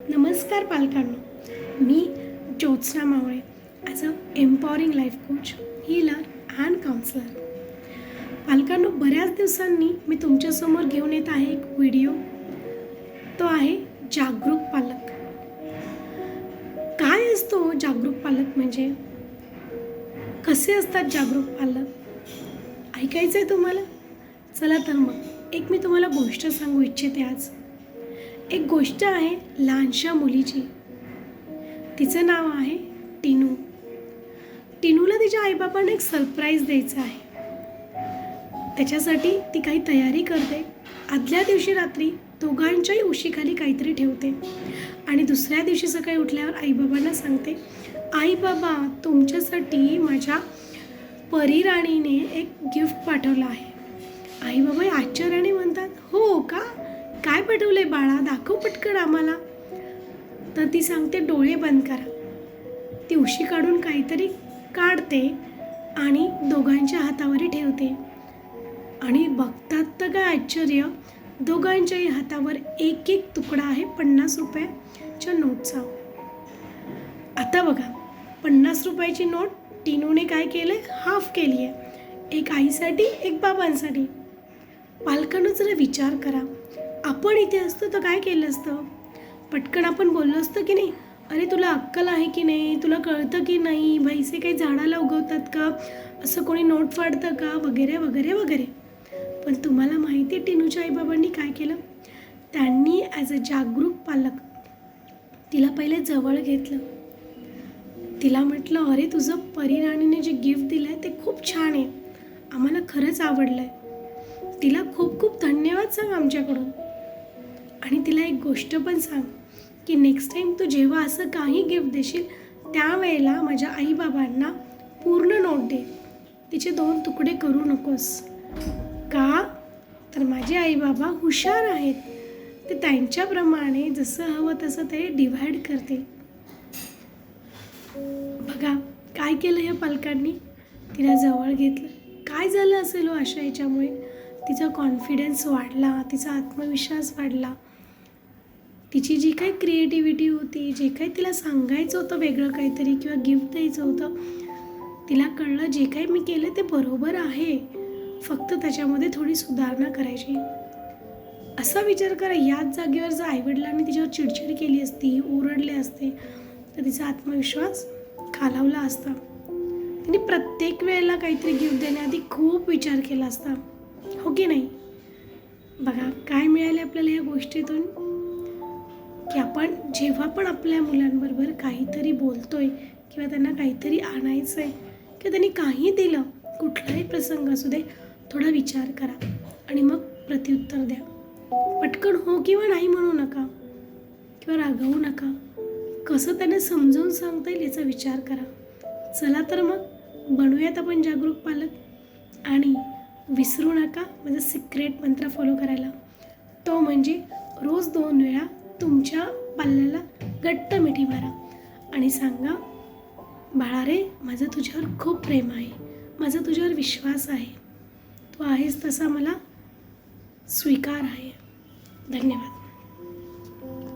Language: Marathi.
नमस्कार पालकांनो. मी Jyotsna Mawale as a empowering life coach healer and counsellor पालकांनो बऱ्याच दिवसांनी मी तुमच्यासमोर घेऊन येत आहे एक व्हिडिओ. तो आहे जागरूक पालक. काय असतो जागरूक पालक म्हणजे? कसे असतात जागरूक पालक? ऐकायचं आहे तुम्हाला? चला तर मग एक मी तुम्हाला गोष्ट सांगू इच्छिते आज. एक गोष्ट आहे लहानशा मुलीची. तिचं नाव आहे टिनू. टिनूला तिच्या आईबाबांना एक सरप्राईज द्यायचं आहे. त्याच्यासाठी ती काही तयारी करते. आदल्या दिवशी रात्री दोघांच्याही उशीखाली काहीतरी ठेवते. आणि दुसऱ्या दिवशी सकाळी उठल्यावर आईबाबांना सांगते आई बाबा तुमच्यासाठी माझ्या परीराणीने एक गिफ्ट पाठवलं आहे. आई बाबा आश्चर्याने म्हणतात काय पाठवलंय बाळा? दाखव पटकन आम्हाला. तर ती सांगते डोळे बंद करा. ती उशी काढून काहीतरी काढते आणि दोघांच्या हातावरही ठेवते. आणि बघतात तर काय आश्चर्य? दोघांच्याही हातावर एक एक तुकडा आहे पन्नास रुपयाच्या नोटचा. आता बघा पन्नास रुपयाची नोट टिनूने काय केलं आहे हाफ केली आहे एक आईसाठी एक बाबांसाठी. पालकांनो जरा विचार करा. आपण इथे असतो तर काय केलं असतं? पटकन आपण बोललो असतं की नाही? अरे तुला अक्कल आहे की नाही? तुला कळतं की नाही? भैसे काही झाडाला उगवतात का? असं कोणी नोट फाडतं का? वगैरे वगैरे वगैरे. पण तुम्हाला माहिती आहे टिनूच्या आईबाबांनी काय केलं? त्यांनी ॲज अ जागरूक पालक तिला पहिले जवळ घेतलं. तिला म्हटलं अरे तुझं परिराणीने जे गिफ्ट दिलं आहे ते खूप छान आहे. आम्हाला खरंच आवडलं आहे तिला खूप खूप धन्यवाद सांग आमच्याकडून. आणि तिला एक गोष्ट पण सांग की नेक्स्ट टाईम तू जेव्हा असं काही गिफ्ट देशील त्यावेळेला माझ्या आईबाबांना पूर्ण नोट दे. तिचे दोन तुकडे करू नकोस. का? तर माझे आईबाबा हुशार आहेत. ते त्यांच्याप्रमाणे जसं हवं तसं ते डिव्हाइड करतील. बघा काय केलं ह्या पालकांनी? तिला जवळ घेतलं. काय झालं असेल हो अशा याच्यामुळे? तिचा कॉन्फिडन्स वाढला तिचा आत्मविश्वास वाढला. तिची जी काही क्रिएटिव्हिटी होती जे काही तिला सांगायचं होतं वेगळं काहीतरी किंवा गिफ्ट द्यायचं होतं तिला कळलं जे काही मी केलं ते बरोबर आहे. फक्त त्याच्यामध्ये थोडी सुधारणा करायची. असा विचार करा याच जागेवर जर आईवडिलांनी तिच्यावर चिडचिड केली असती ओरडले असते तर तिचा आत्मविश्वास खालावला असता. तिने प्रत्येक वेळेला काहीतरी गिफ्ट देण्याआधी खूप विचार केला असता. हो की नाही? बघा काय मिळाले आपल्याला या गोष्टीतून? की आपण जेव्हा पण आपल्या मुलांबरोबर काहीतरी बोलतोय किंवा त्यांना काहीतरी आणायचं आहे किंवा त्यांनी काही दिलं कुठलाही प्रसंग असू दे थोडा विचार करा आणि मग प्रत्युत्तर द्या. पटकन हो किंवा नाही म्हणू नका किंवा रागवू नका. कसं त्यांना समजावून सांगता येईल याचा विचार करा. चला तर मग बनवूयात आपण जागरूक पालक. आणि विसरू नका माझा सिक्रेट मंत्र फॉलो करायला. तो म्हणजे रोज दोन वेळा तुमच्या पाल्याला घट्ट मिठी मारा आणि सांगा बाळा रे माझं तुझ्यावर खूप प्रेम आहे. माझा तुझ्यावर विश्वास आहे. तू आहेस तसा मला स्वीकार आहे. धन्यवाद.